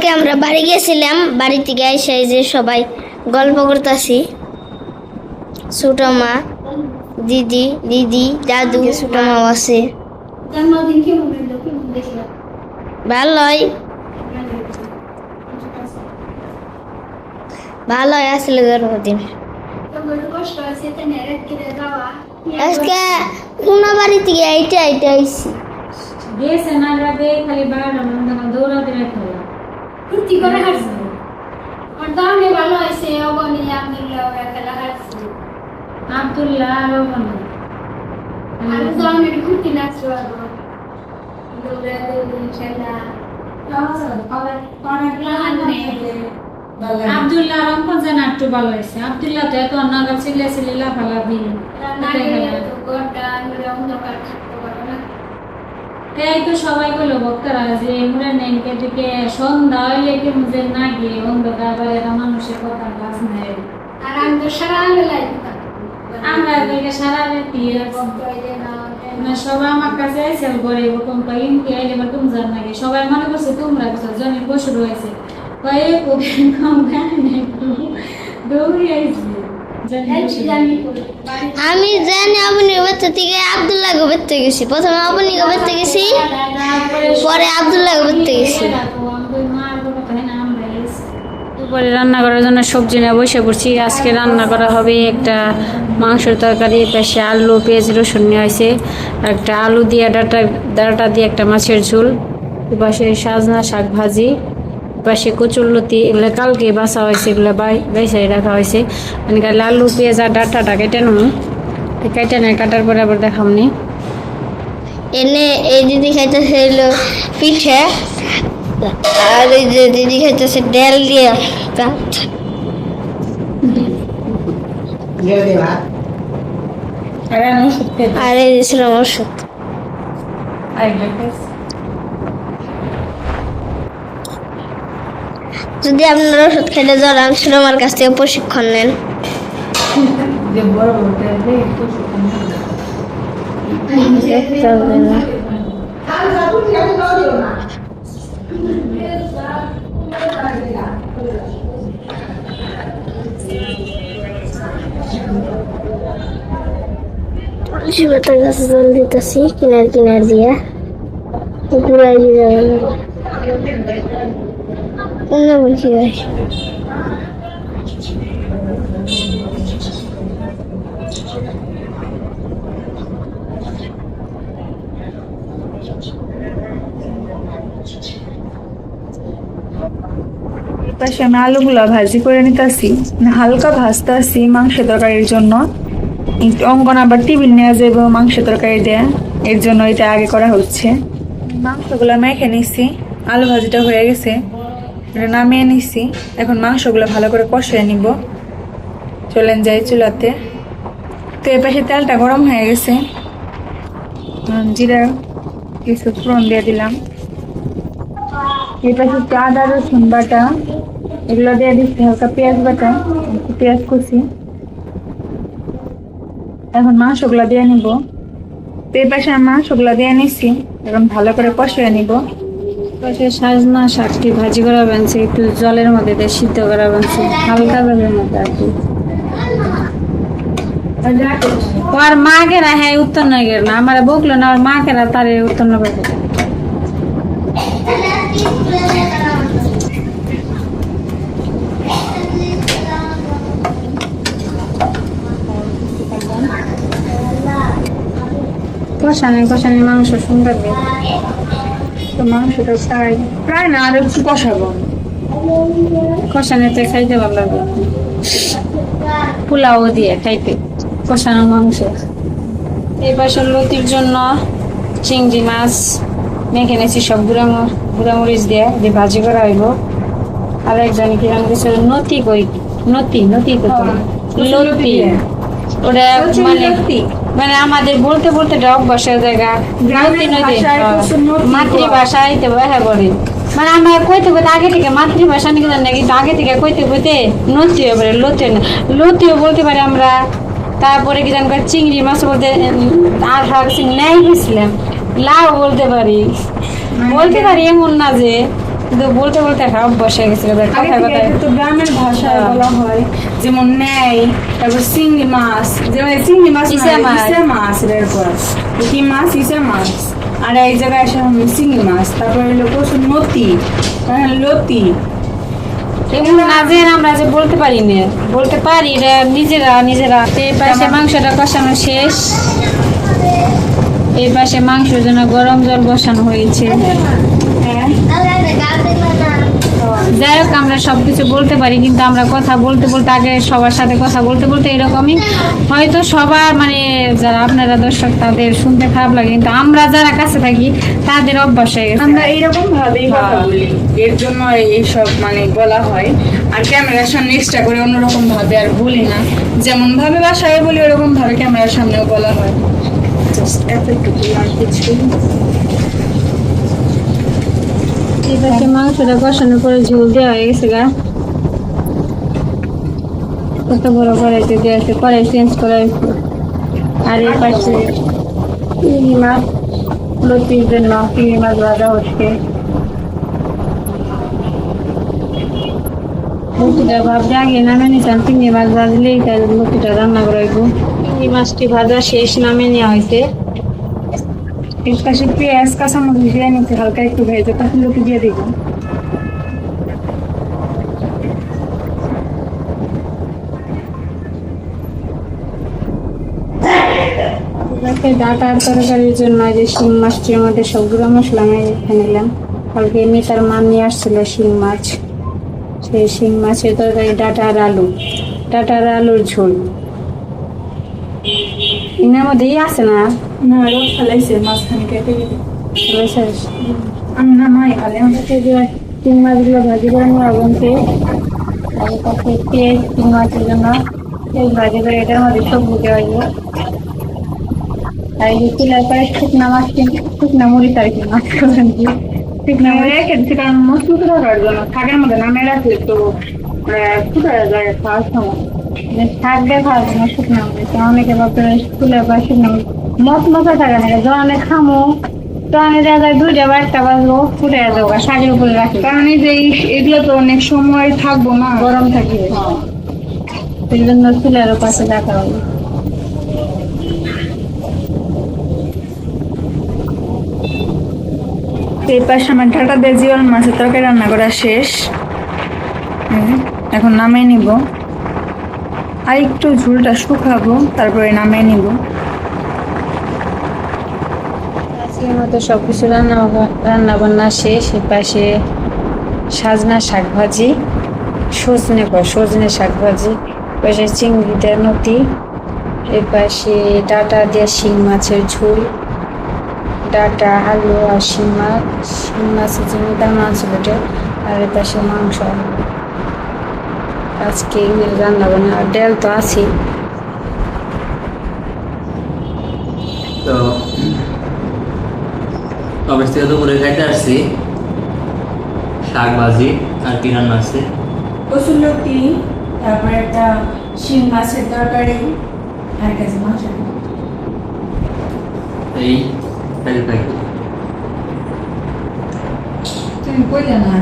কালকে আমরা বাড়ি গেছিলাম, বাড়ি থেকে এসে যে সবাই গল্প করতেছি। ছোট মা, দিদি দিদি, দাদু, ছোট মাও আছে। ভালোই। ভালোই আসলে জন্মদিন। রেখে আজকে কোন বাড়ি থেকে এইটা এইটা আইসি গেছে না খালি মনে দৌড়াতে রাখতে ফুর্তি করে হাসছে আমার দামে ভালো হয়েছে অবনি আব্দুল্লাহ ওরা খেলা হাসছে আবদুল্লাহ আর ওখানে আর দামে ফুর্তি নাচছে আরও আবদুল্লাহ রঙ্কন যেন একটু ভালো হয়েছে। আবদুল্লাহ তো এত অন্যান্য ছিলে ছিলে লাফালাফি না গেলে তো গোটা অন্ধকার থাকতে পারো না এই তো সবাই বলল ভক্তরা যে সন্ধ্যা হইলে কি না গিয়ে অন্ধকার বাইরে মানুষের কথা নেই। আর আমি তো সারা বেলায় আমরা সারা রাতি না সবাই আমার কাছে আইসেল করে ওরকম কয়েন কি আইলে বা তুমি জান নাকি সবাই মনে করছে তোমরা কিছু জনের বসে রয়েছে। কয়ে কম একটু দৌড়ি। আমি জানি আপনি বাচ্চা থেকে আবদুল্লাহ গোবেরতে গেছি। প্রথমে আপনি গোবেরতে গেছি, পরে আবদুল্লাহ গোবেরতে গেছি। দুপুরে রান্না করার জন্য সবজি নিয়ে বসে পড়ছি। আজকে রান্না করা হবে একটা মাংসের তরকারি, পাশে আলু, পেঁয়াজ, রসুন নিয়ে হয়েছে একটা আলু দিয়ে ডাটা ডাটা দিয়ে একটা মাছের ঝোল। পাশে সাজনা, শাক ভাজি। পাশে কচুরলতি এগুলো কালকে বাসা হয়েছে এগুলো বাইসাই রাখা হয়েছে। মানে কালে আলু পেঁয়াজ আর ডাটাটা কেটে নেব। কেটে নেয় কাটার পরে আবার দেখামনি এনে এই দিদি খাইতেছে হইল পিঠে আর এই যে দিদি খাইতেছে ডাল দিয়ে ভাত। আর এই দিয়েছিলাম ওষুধ। যদি আপনার ওষুধ খেলে জ্বর ছিল আমার কাছ থেকে প্রশিক্ষণ নেন। পাতার গাছে জল দিতেছি, কিনার কিনার দিয়ে। ঘুরাই দিয়ে অন্য বলছি ভাই। পাশে আমি আলুগুলা ভাজি করে নিতেছি হালকা ভাজতেছি মাংস তরকারির জন্য। অঙ্কন আবার টিফিন নেওয়া যাবে মাংস তরকারি দেয়া, এর জন্য এটা আগে করা হচ্ছে। মাংসগুলো মেখে নিছি, আলু ভাজিটা হয়ে গেছে। এটা নামিয়ে নিছি। এখন মাংসগুলো ভালো করে কষিয়ে নিব। চলেন যাই চুলাতে। তো এর পাশে তেলটা গরম হয়ে গেছে। জিরা, কিছু ফোড়ন দিয়ে দিলাম। এই পাশে আদা, রসুন বাটা, এগুলো দিয়ে দিচ্ছি হালকা পেঁয়াজ বাটা পেঁয়াজ কুচি। এখন মাংসগুলো দিয়ে নিব। তো এই পাশে আমি মাংসগুলো দিয়ে নিচ্ছি এখন ভালো করে কষিয়ে নিব। পাশে সাজনা শাকটি ভাজি করা বানছে, একটু জলের মধ্যে দিয়ে সিদ্ধ করা বানছে, হালকা জলের মধ্যে আর কি। ওর মা কেরা হ্যাঁ উত্তর নয় গেল না, আমার বকলো না, ওর মা কেরা তারে উত্তর না পাবে কষানি কষানি মাংস সুন্দর দিয়ে প্রায় না আর একটু কষাবো। কষানিতে খাইতে ভালো লাগে। পোলাও দিয়ে খাইতে কষানো মাংস। এই পাশে লতির জন্য চিংড়ি মাছ মেখে নিয়েছি সব গুঁড়া ম- গুঁড়া মরিচ দিয়ে যে ভাজি করা হইব। আর একজন কি রান্না দিয়েছিল নতি কই নতি নতি তো লতি। ওটা মানে মানে আমাদের বলতে বলতে এটা বসে জায়গা মাতৃভাষায় তো হ্যাঁ। বলে। মানে আমরা কইতে কইতে আগে থেকে মাতৃভাষা নাকি জানি কিন্তু আগে থেকে কইতে কইতে নতিও বলে লতে না। লতিও বলতে পারি আমরা তারপরে কি জানবার চিংড়ি মাছ বলতে আর চিংড়ি ন্যায় গেছিলাম লাউ বলতে পারি। বলতে পারি এমন না যে কিন্তু বলতে বলতে একটা অভ্যাস হয়ে গেছিল তো গ্রামের ভাষায় হ্যাঁ। বলা হয় যেমন ন্যায় তারপর চিংড়ি মাছ যেমন চিংড়ি মাছ ইসা মাছ। এরপর কি মাছ ইসা মাছ। আর এই জায়গায় আমি চিংড়ি মাছ তারপর হলো প্রচুর নতি লতি। এগুলো না যে আমরা যে বলতে পারি না বলতে পারি এটা নিজেরা নিজেরা। এই পাশে মাংসটা কষানো শেষ। এই পাশে মাংসের জন্য গরম জল বসানো হয়েছে। হ্যাঁ যাই হোক আমরা সবকিছু বলতে পারি কিন্তু আমরা কথা বলতে বলতে আগে সবার সাথে কথা বলতে বলতে এরকমই। হয়তো সবার মানে যারা আপনারা দর্শক তাদের শুনতে খারাপ লাগে কিন্তু আমরা যারা কাছে থাকি তাদের অভ্যাস হয়ে গেছে। আমরা এইরকম ভাবেই কথা হ্যাঁ। বলি। এর জন্য এইসব মানে বলা হয়। আর ক্যামেরার সামনে এক্সট্রা করে অন্যরকম ভাবে আর বলি না। যেমন ভাবে বাসায় বলি ওরকম ভাবে ক্যামেরার সামনেও বলা হয়। জাস্ট এতটুকু আর কিছু মাংসটা কষানো করে ঝোল দেওয়া হয়ে গেছে গা। কত বড় কড়াইতে দেওয়া কড়াই চেঞ্জ করা আর এই পাশে চিংড়ি মাছ লতির জন্য চিংড়ি মাছ ভাজা হচ্ছে। লতিটা আগে নামে নিতাম, চিংড়ি মাছ ভাজলেই তাই লতিটা রান্না করাইব চিংড়ি মাছটি ভাজা শেষ নামে নেওয়া হয়েছে। এর পাশে পেঁয়াজ কাঁচামরিচ দিয়ে নিতে হালকা একটু ভেজে তখন লোকে দিয়ে দিব কালকে ডাটার তরকারির জন্য যে শিং মাছটির মধ্যে সবগুলো মশলা আমি রেখে নিলাম কালকে মিতার মা নিয়ে আসছিল শিং মাছ সেই শিং মাছের তরকারি ডাটা আর আলু ডাটা আর আলুর ঝোল এনার মধ্যেই আছে না? না রোদ ফেলাইছে মাঝখানে কেটে রয়েছে আমি না মাই খালে। আমাকে শিং মাছগুলো ভাজি করে বলতে আর তারপরে পেঁয়াজ শিং মাছের জন্য পেঁয়াজ ভাজি করে এটার মধ্যে সবজি দেওয়া হইব। আর এই যে চুলার পরে শুকনা মাছ কিনে শুকনা মরিচ আর কি মাছ করেন শুকনো করে রেখে দিচ্ছি কারণ মজবুত রাখার জন্য থাকার মধ্যে নামে রাখলে তো ফুটে যায় খাওয়ার সময়। দেখা হবে না শুকনা মরিচ অনেকে ভাবতে চুলার পরে শুকনা মত মতো থাকে না জনে খামো জনে দেওয়া যায় দুইটা বারটা বাজবো ফুটে যাব শাকের উপরে রাখি। কারণ এই যে এগুলো তো অনেক সময় থাকব না। গরম থাকে। সেই জন্য চুলার পাশে রাখা হবে। এই পাশে আমার ঢাটা দিয়ে জীবন মাছের তরকারি রান্না করা শেষ। হুম, এখন নামিয়ে নিব। আর একটু ঝুলটা শুকাবো, তারপরে নামিয়ে নিব। আজকের মতো সব কিছু রান্না রান্না বান্না শেষ। পাশে সাজনা শাক ভাজি, সজনে কয় সজনে শাক ভাজি পাশে চিংড়ি দিয়ে নতি এর পাশে ডাটা দিয়ে শিং মাছের ঝোল, ডাটা, আলু আর শিং মাছ শিং মাছের জন্য মাছ ওঠে আর এর পাশে মাংস। আজকে এগুলো রান্না বান্না আর ডাল তো আছে তো অফিস থেকে দুপুরে খাইতে আসছি। শাক ভাজি আর কি রান্না আছে? তারপরে একটা শিং মাছের তরকারি আর কাছে মাংস এই থাকি তুমি কইলে না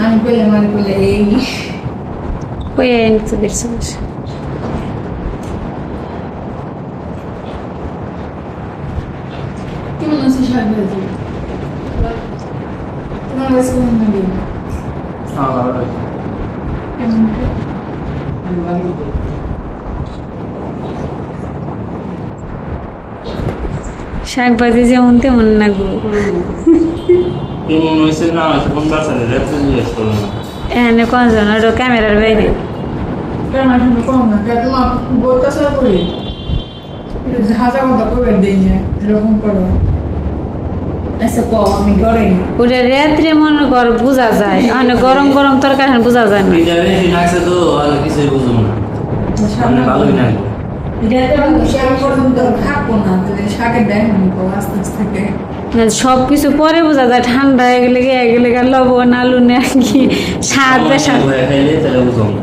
তো বিদায় আমি কইলে মানে কইলে এই ওই নিতে দেখছিস কেমন আছে শাক ভাজি তোমার কাছে কেমন লাগে খাওয়া ভালো লাগে। কেমন শাক ভাজি যেমন তেমন লাগবো কেমন হয়েছে না হয়েছে কোন বাচ্চাদের রেপে জিজ্ঞেস করো না এখানে কজন ওটা ক্যামেরার বাইরে ওটা রাত্রে মনে কর বোঝা যায় মানে গরম গরম তরকারি বোঝা যায় না বুঝুম না শাকের দেখ আস্তে আস্তে সব কিছু পরে বোঝা যায় ঠান্ডা হয়ে গেলে গিয়ে গেলে গা লবণ আলু নাকি স্বাদ বেশা সময় হয়ে খাইলে তাহলে বুঝুম না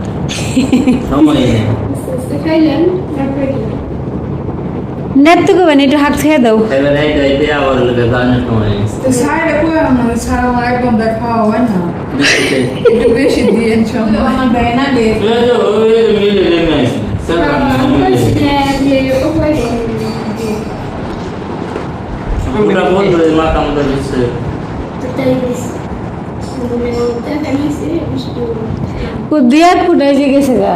সময় নেই। খাইলেন? তারপরে কি? নেট তো করবেন একটু হাত খেয়ে দাও। এবারে এই ও দুই এক ফুট এসে গেছে গা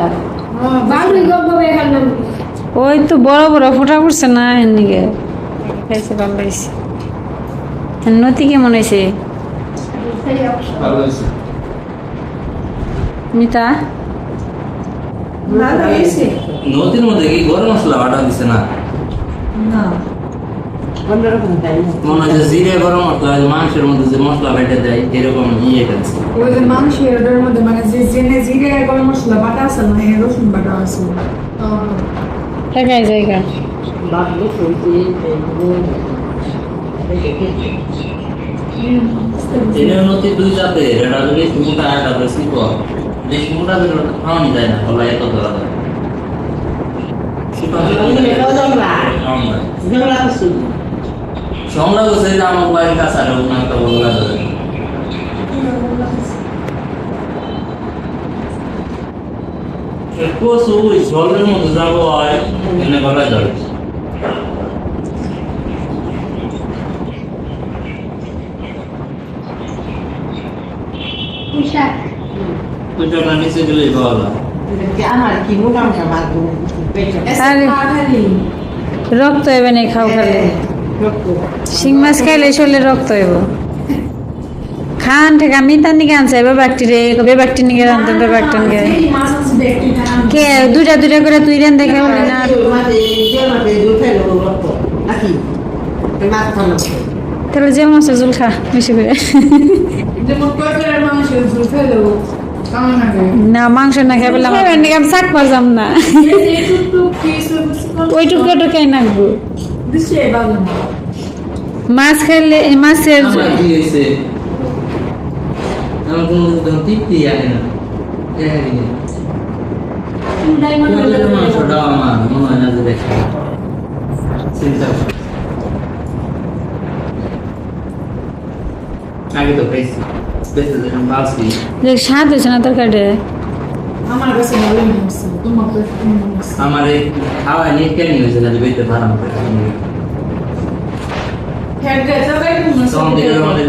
ওই তো বড় বড় ফোটা পড়ছে না এদিকে খাইছে ভালো লাগছে নতি কেমন হয়েছে মিতা ভালো নদীর মধ্যে কি গরম মশলা বাটা দিছে না না মনে হয় জিরে গরম মশলা মাংসের মধ্যে যে মশলা বেটে দেয় এরকম ইয়ে ফেলছে ওই যে মাংসের মধ্যে মানে যে জেনে জিরে গরম মশলা বাটা আছে না এই রসুন বাটা আছে। টাকায় জায়গা এটা নদী দুই জাতের এটা যদি মোটা একটা বেশি কম বেশি মোটা দিলে খাওয়ানি যায় না গলা এত ধরা যায়। সংলা করছে যে আমার বাড়ির কাছে আর একটা বলা যাবে ওই জলের মধ্যে যাব হয় এনে গলা নিচে গেলেই পাওয়া যায়। আরে খালি রক্ত খাও খালে। শিং মাছ খাইলে শরীরে রক্ত হইব। খান থেকে আমি তার নিকে আনছে এবার বাকটি রে কবে বাকটি নিকে আনতে হবে দেখতে কে দুটা দুটা করে তুই রেন দেখে বলি না। তাহলে যে মাছের ঝোল খা বেশি করে। না মাংস না খেয়ে বললাম আমি শাক পারতাম না। ওইটুকু টুকু নাকবো মাছ খাইলে মাছের আমার কোনো তৃপ্তি না আমার। আগে তো খাইছি স্বাদ হয়েছে না তরকারিটা কাছে ভালো তোমার খাওয়া নিয়ে কেন হয়েছে না বেঁচে ভাড়া করে হ্যাঁ, গেছে, তাই কেমন লাগছে? তখন থেকে আমাদের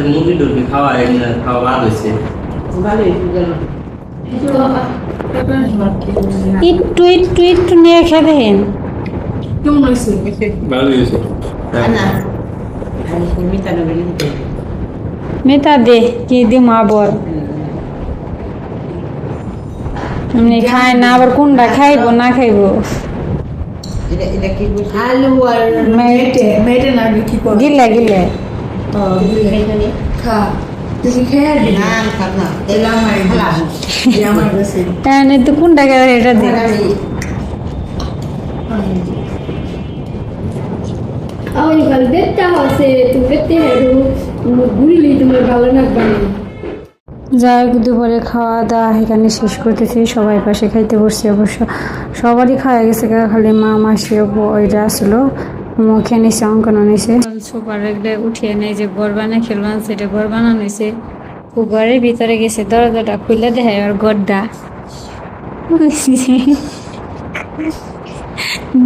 মুরগি টুরগি খাওয়া এগুলো খাওয়া বাদ হয়েছে? একটু একটু একটু নিয়ে খেয়ে কেমন লাগছে? ভালো হয়েছে মেতা দে কি দি মা বল এমনি খায় না আবার কোনটা খাইবো না খাইবো? মেটে মেটে না কি কর গিলে গিলে খা কোন টাকা এটা দে और गलबेटा से तू कहते हैं गुली तुम्हें गलनक बनी যাই হোক দুপুরে খাওয়া দাওয়া এখানে শেষ করতেছি। সবাই পাশে খাইতে বসছি অবশ্য। সবারই খাওয়া গেছে খালি মা মাসি ওইটা আসলো। মুখে নিছে অঙ্কন নিছে। সুপার একটা উঠিয়ে নেই যে ঘর বানা খেলবান সেটা ঘর বানানো হয়েছে। ও ঘরের ভিতরে গেছে দরজাটা খুলে দেয় আর ঘরটা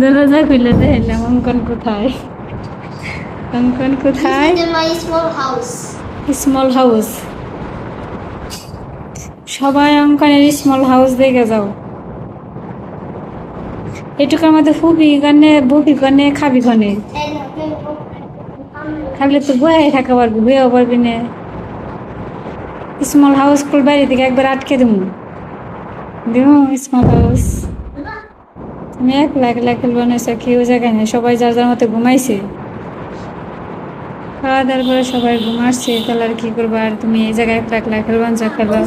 দরজা খুলে দেখাইলাম অঙ্কন কোথায়? অঙ্কন কোথায়? স্মল হাউস সবাই অঙ্কনের স্মল হাউস দেখে যাও। এটুকুর মধ্যে ফুবি গানে ববি গানে খাবি গানে খাবলে তো বয়ে থাকা পারবি, বয়েও পারবি না। স্মল হাউস খুল বাইরে থেকে একবার আটকে দেবো দেবো স্মল হাউস তুমি একলা একলা খেলব না কেউ জায়গায় নেই, সবাই যার যার মতো ঘুমাইছে। খাওয়া দাওয়ার পরে সবাই ঘুমাচ্ছে তাহলে আর কি করব? আর তুমি এই জায়গায় একলা একলা খেলবান, যা খেলো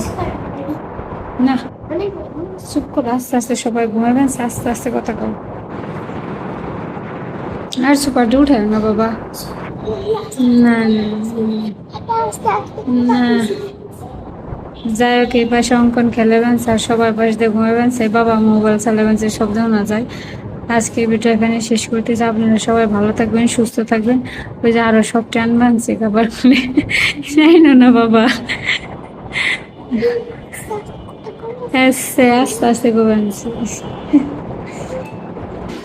না চুপ করে আস্তে আস্তে সবাই ঘুমাবেন আস্তে আস্তে কথা কও। আর সুপারটা উঠে না বাবা? না না, যাই হোক এই পাশে অঙ্কন খেলেবেন স্যার সবার পাশে দিয়ে ঘুমাবেন সে বাবা মোবাইল চালাবেন যে শব্দ না যায়। আজকে ভিডিও এখানে শেষ করতেছি আপনারা সবাই ভালো থাকবেন সুস্থ থাকবেন। ওই যে আরও সব টান বানছে খাবার খুলে না বাবা? আস্তে আস্তে আস্তে করে আনছি